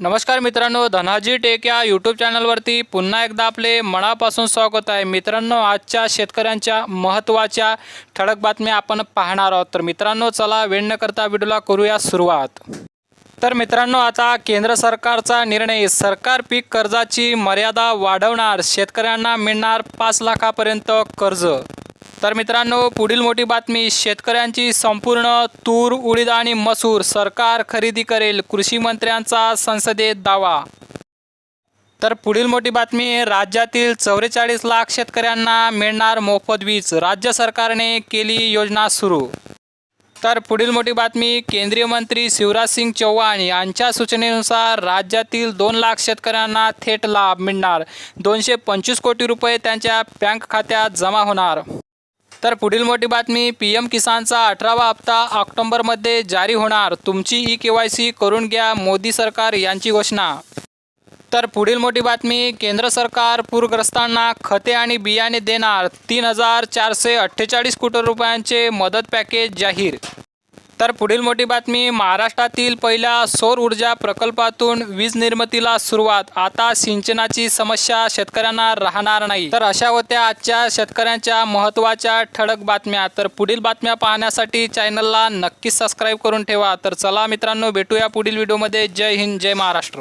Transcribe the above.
नमस्कार मित्रांनो धनाजी टेक या यूट्यूब चॅनलवरती पुन्हा एकदा आपले मनापासून स्वागत आहे. मित्रांनो आजच्या शेतकऱ्यांच्या महत्त्वाच्या ठळक बातम्या आपण पाहणार आहोत. तर मित्रांनो चला वेळ न करता व्हिडिओला करूया सुरुवात. तर मित्रांनो आता केंद्र सरकारचा निर्णय सरकार पीक कर्जाची मर्यादा वाढवणार शेतकऱ्यांना मिळणार पाच लाखापर्यंत कर्ज. तर मित्रांनो पुढील मोठी बातमी शेतकऱ्यांची संपूर्ण तूर उडीद आणि मसूर सरकार खरेदी करेल कृषी मंत्र्यांचा संसदेत दावा. तर पुढील मोठी बातमी राज्यातील चौवेचाळीस लाख शेतकऱ्यांना मिळणार मोफत वीज राज्य सरकारने केली योजना सुरू. तर पुढील मोठी बातमी केंद्रीय मंत्री शिवराज सिंग चौहान यांच्या सूचनेनुसार राज्यातील दोन लाख शेतकऱ्यांना थेट लाभ मिळणार. दोनशे पंचवीस कोटी रुपये त्यांच्या बँक खात्यात जमा होणार. तर पुढील मोठी बातमी पी एम किसानचा अठरावा हप्ता ऑक्टोंबरमध्ये जारी होणार. तुमची ई के वाय सी करून घ्या मोदी सरकार यांची घोषणा. तर पुढील मोठी बातमी केंद्र सरकार पूरग्रस्तांना खते आणि बियाणे देणार. तीन हजार चारशे अठ्ठेचाळीस कोटी रुपयांचे मदत पॅकेज जाहीर. तर पुढील मोठी बातमी महाराष्ट्रातील पहिल्या सौर ऊर्जा प्रकल्पातून वीज निर्मितीला सुरुवात. आता सिंचनाची समस्या शेतकऱ्यांना राहणार नाही. तर अशा होत्या आजच्या शेतकऱ्यांच्या महत्त्वाच्या ठळक बातम्या. तर पुढील बातम्या पाहण्यासाठी चॅनलला नक्कीच सबस्क्राईब करून ठेवा. तर चला मित्रांनो भेटूया पुढील व्हिडिओमध्ये. जय हिंद जय महाराष्ट्र.